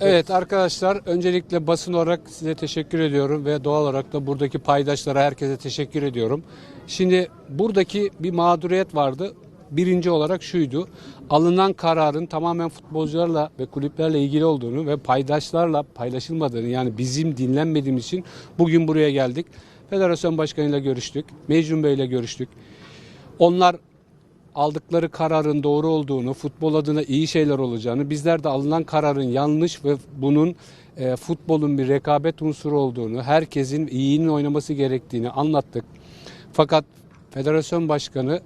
Evet arkadaşlar öncelikle basın olarak size teşekkür ediyorum ve doğal olarak da buradaki paydaşlara herkese teşekkür ediyorum. Şimdi buradaki bir mağduriyet vardı. Birinci olarak şuydu. Alınan kararın tamamen futbolcularla ve kulüplerle ilgili olduğunu ve paydaşlarla paylaşılmadığını yani bizim dinlenmediğimiz için bugün buraya geldik. Federasyon başkanıyla görüştük. Mecnun Bey ile görüştük. Onlar aldıkları kararın doğru olduğunu, futbol adına iyi şeyler olacağını, bizler de alınan kararın yanlış ve bunun e, futbolun bir rekabet unsuru olduğunu, herkesin iyinin oynaması gerektiğini anlattık. Fakat federasyon başkanı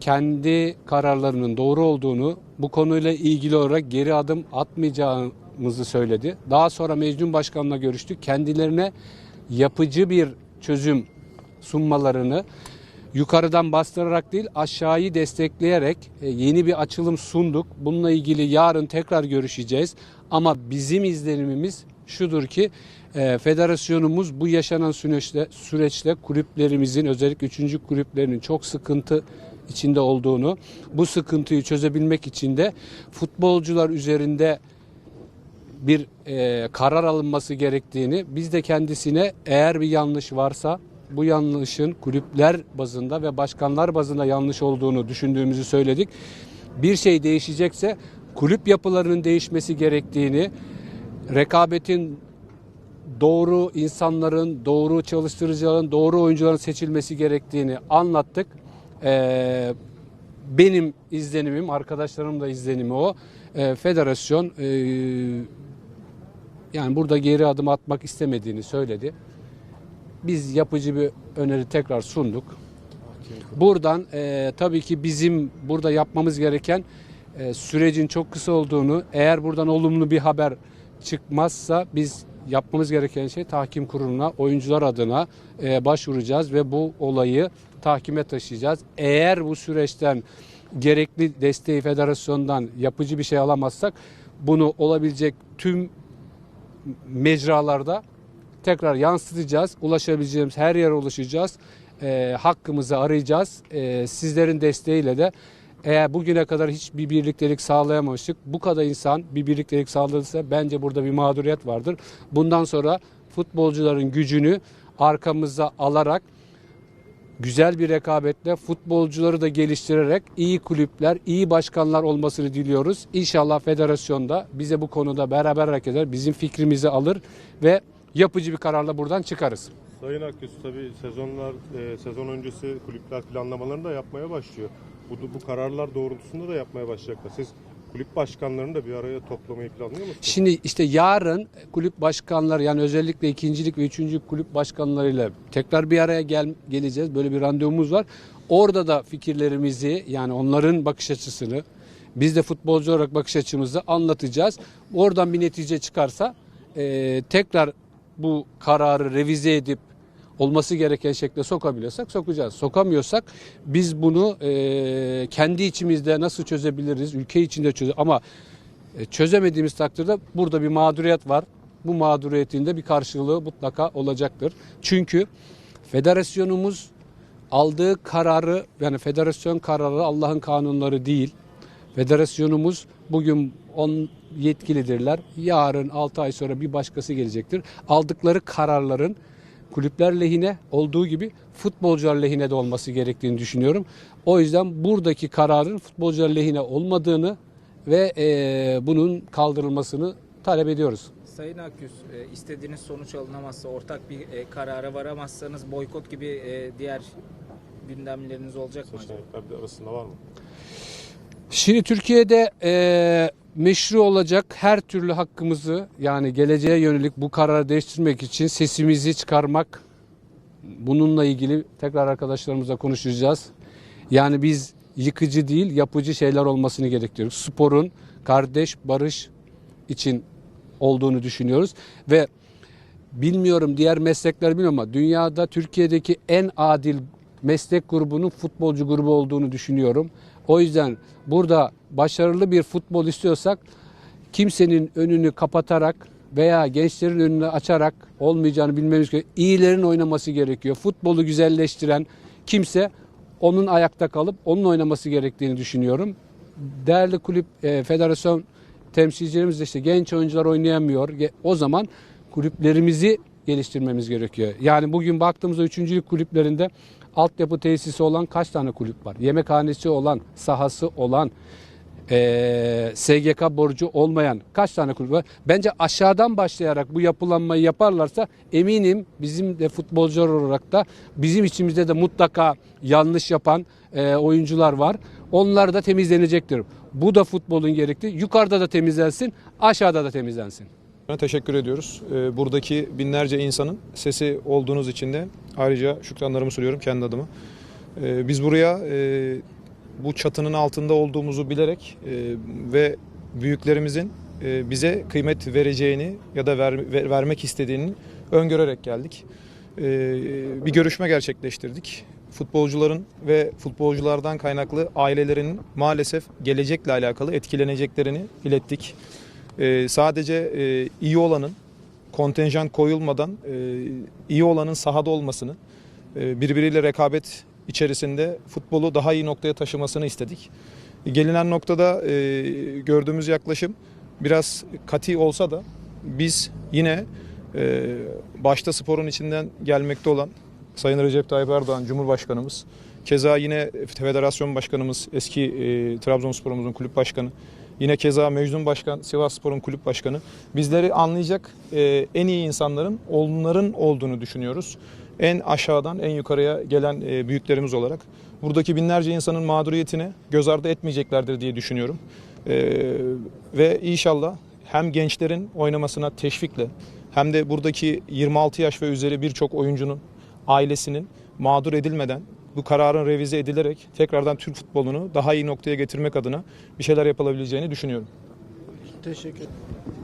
kendi kararlarının doğru olduğunu, bu konuyla ilgili olarak geri adım atmayacağımızı söyledi. Daha sonra Mecnun Başkan'la görüştük. Kendilerine yapıcı bir çözüm sunmalarını yukarıdan bastırarak değil aşağıyı destekleyerek e, yeni bir açılım sunduk. Bununla ilgili yarın tekrar görüşeceğiz. Ama bizim izlenimimiz şudur ki e, federasyonumuz bu yaşanan süreçte, süreçte kulüplerimizin özellikle 3. kulüplerinin çok sıkıntı içinde olduğunu, bu sıkıntıyı çözebilmek için de futbolcular üzerinde bir e, karar alınması gerektiğini biz de kendisine eğer bir yanlış varsa bu yanlışın kulüpler bazında ve başkanlar bazında yanlış olduğunu düşündüğümüzü söyledik. Bir şey değişecekse kulüp yapılarının değişmesi gerektiğini, rekabetin doğru insanların, doğru çalıştırıcıların, doğru oyuncuların seçilmesi gerektiğini anlattık. Ee, benim izlenimim, arkadaşlarım da izlenimi o. Ee, federasyon e, yani burada geri adım atmak istemediğini söyledi. Biz yapıcı bir öneri tekrar sunduk. Buradan e, tabii ki bizim burada yapmamız gereken e, sürecin çok kısa olduğunu, eğer buradan olumlu bir haber çıkmazsa biz yapmamız gereken şey tahkim kuruluna, oyuncular adına e, başvuracağız ve bu olayı tahkime taşıyacağız. Eğer bu süreçten gerekli desteği federasyondan yapıcı bir şey alamazsak bunu olabilecek tüm mecralarda tekrar yansıtacağız. Ulaşabileceğimiz her yere ulaşacağız. E, hakkımızı arayacağız. E, sizlerin desteğiyle de eğer bugüne kadar hiçbir birliktelik sağlayamamıştık, bu kadar insan bir birliktelik sağladıysa bence burada bir mağduriyet vardır. Bundan sonra futbolcuların gücünü arkamıza alarak güzel bir rekabetle futbolcuları da geliştirerek iyi kulüpler, iyi başkanlar olmasını diliyoruz. İnşallah federasyonda bize bu konuda beraber hareket eder, bizim fikrimizi alır ve yapıcı bir kararla buradan çıkarız. Sayın Akgüz tabii sezonlar e, sezon öncesi kulüpler planlamalarını da yapmaya başlıyor. Bu bu kararlar doğrultusunda da yapmaya başlayacaklar. Siz kulüp başkanlarını da bir araya toplamayı planlıyor musunuz? Şimdi işte yarın kulüp başkanları yani özellikle ikincilik ve üçüncü kulüp başkanlarıyla tekrar bir araya gel, geleceğiz. Böyle bir randevumuz var. Orada da fikirlerimizi yani onların bakış açısını biz de futbolcu olarak bakış açımızı anlatacağız. Oradan bir netice çıkarsa e, tekrar bu kararı revize edip olması gereken şekilde sokabiliyorsak sokacağız. Sokamıyorsak biz bunu e, kendi içimizde nasıl çözebiliriz? Ülke içinde çöze ama e, çözemediğimiz takdirde burada bir mağduriyet var. Bu mağduriyetin de bir karşılığı mutlaka olacaktır. Çünkü federasyonumuz aldığı kararı yani federasyon kararı Allah'ın kanunları değil. Federasyonumuz bugün on yetkilidirler. Yarın 6 ay sonra bir başkası gelecektir. Aldıkları kararların kulüpler lehine olduğu gibi futbolcular lehine de olması gerektiğini düşünüyorum. O yüzden buradaki kararın futbolcular lehine olmadığını ve eee, bunun kaldırılmasını talep ediyoruz. Sayın Akgüz, e, istediğiniz sonuç alınamazsa, ortak bir e, karara varamazsanız boykot gibi e, diğer gündemleriniz olacak mı? acaba? Arasında var mı? Şimdi Türkiye'de eee, meşru olacak her türlü hakkımızı yani geleceğe yönelik bu kararı değiştirmek için sesimizi çıkarmak bununla ilgili tekrar arkadaşlarımızla konuşacağız. Yani biz yıkıcı değil yapıcı şeyler olmasını gerektiriyoruz. Sporun kardeş barış için olduğunu düşünüyoruz ve bilmiyorum diğer meslekler bilmiyorum ama dünyada Türkiye'deki en adil meslek grubunun futbolcu grubu olduğunu düşünüyorum. O yüzden burada başarılı bir futbol istiyorsak kimsenin önünü kapatarak veya gençlerin önünü açarak olmayacağını bilmemiz gerekiyor. İyilerin oynaması gerekiyor. Futbolu güzelleştiren kimse onun ayakta kalıp onun oynaması gerektiğini düşünüyorum. Değerli kulüp e, federasyon temsilcilerimiz de işte genç oyuncular oynayamıyor. O zaman kulüplerimizi geliştirmemiz gerekiyor. Yani bugün baktığımızda 3. lig kulüplerinde altyapı tesisi olan kaç tane kulüp var? Yemekhanesi olan, sahası olan, eee, SGK borcu olmayan kaç tane kulüp var? Bence aşağıdan başlayarak bu yapılanmayı yaparlarsa eminim bizim de futbolcular olarak da bizim içimizde de mutlaka yanlış yapan eee, oyuncular var. Onlar da temizlenecektir. Bu da futbolun gerektiği. Yukarıda da temizlensin, aşağıda da temizlensin. Teşekkür ediyoruz. Ee, Buradaki binlerce insanın sesi olduğunuz için de ayrıca şükranlarımı sunuyorum kendi adıma. Ee, Biz buraya e, bu çatının altında olduğumuzu bilerek e, ve büyüklerimizin e, bize kıymet vereceğini ya da ver- ver- vermek istediğini öngörerek geldik. Ee, Bir görüşme gerçekleştirdik. Futbolcuların ve futbolculardan kaynaklı ailelerinin maalesef gelecekle alakalı etkileneceklerini ilettik. Ee, sadece e, iyi olanın kontenjan koyulmadan e, iyi olanın sahada olmasını, e, birbiriyle rekabet içerisinde futbolu daha iyi noktaya taşımasını istedik. Gelinen noktada e, gördüğümüz yaklaşım biraz kati olsa da biz yine e, başta sporun içinden gelmekte olan Sayın Recep Tayyip Erdoğan Cumhurbaşkanımız, keza yine Federasyon Başkanımız, eski e, Trabzonspor'umuzun kulüp başkanı, Yine keza Mecnun Başkan, Sivas Spor'un kulüp başkanı. Bizleri anlayacak e, en iyi insanların onların olduğunu düşünüyoruz. En aşağıdan en yukarıya gelen e, büyüklerimiz olarak. Buradaki binlerce insanın mağduriyetini göz ardı etmeyeceklerdir diye düşünüyorum. E, ve inşallah hem gençlerin oynamasına teşvikle hem de buradaki 26 yaş ve üzeri birçok oyuncunun ailesinin mağdur edilmeden bu kararın revize edilerek tekrardan Türk futbolunu daha iyi noktaya getirmek adına bir şeyler yapılabileceğini düşünüyorum. Teşekkür ederim.